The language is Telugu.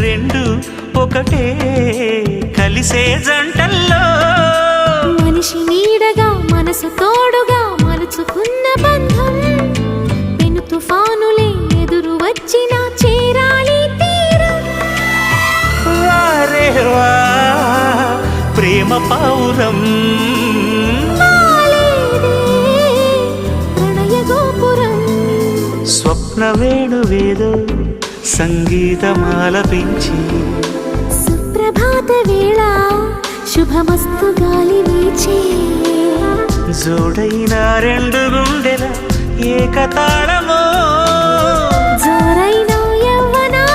రెండు ఒకటే కలిసే జంటల్లో. మనిషి నీడగా మనసు తోడుగా మలుచుకున్న బంధం. పెను తుఫానులే ఎదురు వచ్చినా చేరాలి ప్రేమ పౌరం స్వప్న వేణువేదో సంగీతమాలపించి సుప్రభాత వేళ శుభమస్తు గాలి వీచే. జోడైన రెండు గుండెల ఏకతాళమో